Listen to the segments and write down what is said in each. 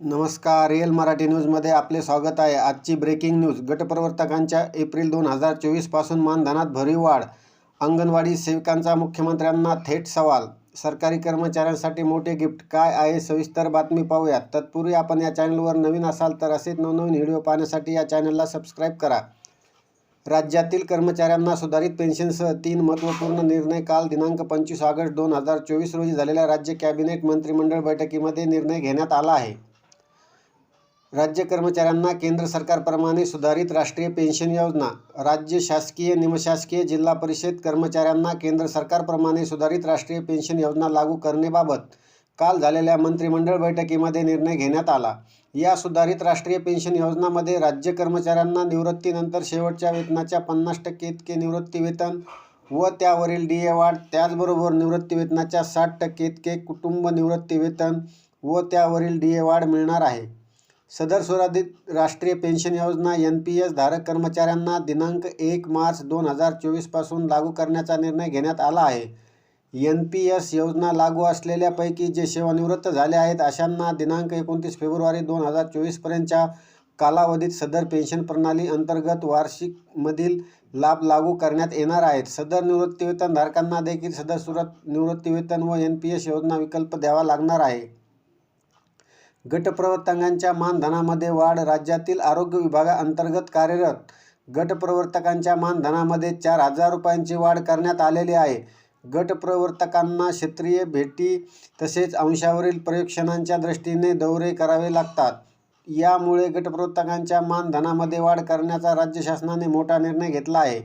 नमस्कार रिअल मराठी न्यूजमध्ये आपले स्वागत आहे. आजची ब्रेकिंग न्यूज. गटप्रवर्तकांच्या एप्रिल दोन हजार चोवीसपासून मानधनात भरीव वाढ. अंगणवाडी सेविकांचा मुख्यमंत्र्यांना थेट सवाल. सरकारी कर्मचाऱ्यांसाठी मोठे गिफ्ट. काय आहे? सविस्तर बातमी पाहूयात. तत्पूर्वी आपण या चॅनलवर नवीन असाल तर असेच नवनवीन व्हिडिओ पाहण्यासाठी या चॅनलला सबस्क्राईब करा. राज्यातील कर्मचाऱ्यांना सुधारित पेन्शनसह तीन महत्त्वपूर्ण निर्णय काल दिनांक पंचवीस ऑगस्ट दोन हजार चोवीस रोजी झालेल्या राज्य कॅबिनेट मंत्रिमंडळ बैठकीमध्ये निर्णय घेण्यात आला आहे. राज्य कर्मचाऱ्यांना केंद्र सरकारप्रमाणे सुधारित राष्ट्रीय पेन्शन योजना राज्य शासकीय निमशासकीय जिल्हा परिषद कर्मचाऱ्यांना केंद्र सरकारप्रमाणे सुधारित राष्ट्रीय पेन्शन योजना लागू करण्याबाबत काल झालेल्या मंत्रिमंडळ बैठकीमध्ये निर्णय घेण्यात आला. या सुधारित राष्ट्रीय पेन्शन योजनामध्ये राज्य कर्मचाऱ्यांना निवृत्तीनंतर शेवटच्या वेतनाच्या पन्नास टक्के इतके निवृत्तीवेतन व त्यावरील डी ए वाढ त्याचबरोबर निवृत्तीवेतनाच्या साठ टक्के इतके कुटुंब निवृत्तीवेतन व त्यावरील डी ए वाढ मिळणार आहे. सदर स्वराधित राष्ट्रीय पेन्शन योजना एन पी एस धारक कर्मचाऱ्यांना दिनांक एक मार्च दोन हजार चोवीसपासून लागू करण्याचा निर्णय घेण्यात आला आहे. एन पी एस योजना लागू असलेल्यापैकी जे सेवानिवृत्त झाले आहेत अशांना दिनांक एकोणतीस फेब्रुवारी दोन हजार चोवीसपर्यंतच्या कालावधीत सदर पेन्शन प्रणाली अंतर्गत वार्षिकमधील लाभ लागू करण्यात येणार आहेत. सदर निवृत्तीवेतनधारकांना देखील सदर सुरत निवृत्तीवेतन व एन पी एस योजना विकल्प द्यावा लागणार आहे. गटप्रवर्तकांच्या मानधनामध्ये वाढ राज्यातील आरोग्य विभागाअंतर्गत कार्यरत गटप्रवर्तकांच्या मानधनामध्ये चार हजार रुपयांची वाढ करण्यात आलेली आहे. गटप्रवर्तकांना क्षेत्रीय भेटी तसेच अंशावरील प्रयोगक्षणांच्या दृष्टीने दौरे करावे लागतात. यामुळे गटप्रवर्तकांच्या मानधनामध्ये वाढ करण्याचा राज्य शासनाने मोठा निर्णय घेतला आहे.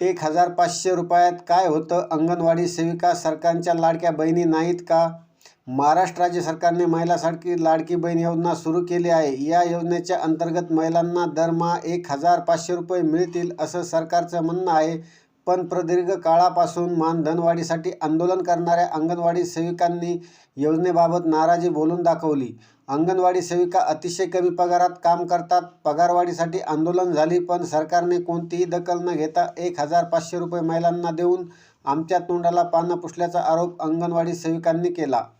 एक हजार पाचशे रुपयात काय होतं? अंगणवाडी सेविका सरकारच्या लाडक्या बहिणी नाहीत का? महाराष्ट्र राज्य सरकारने महिलासाठी लाडकी बहीण योजना सुरू केली आहे. या योजनेच्या अंतर्गत महिलांना दरमहा एक हजार पाचशे रुपये मिळतील असं सरकारचं म्हणणं आहे. पण प्रदीर्घ काळापासून मानधनवाढीसाठी आंदोलन करणाऱ्या अंगणवाडी सेविकांनी योजनेबाबत नाराजी बोलून दाखवली. अंगणवाडी सेविका अतिशय कमी पगारात काम करतात. पगारवाढीसाठी आंदोलन झाली पण सरकारने कोणतीही दखल न घेता एक हजार पाचशे रुपये महिलांना देऊन आमच्या तोंडाला पानं पुसल्याचा आरोप अंगणवाडी सेविकांनी केला.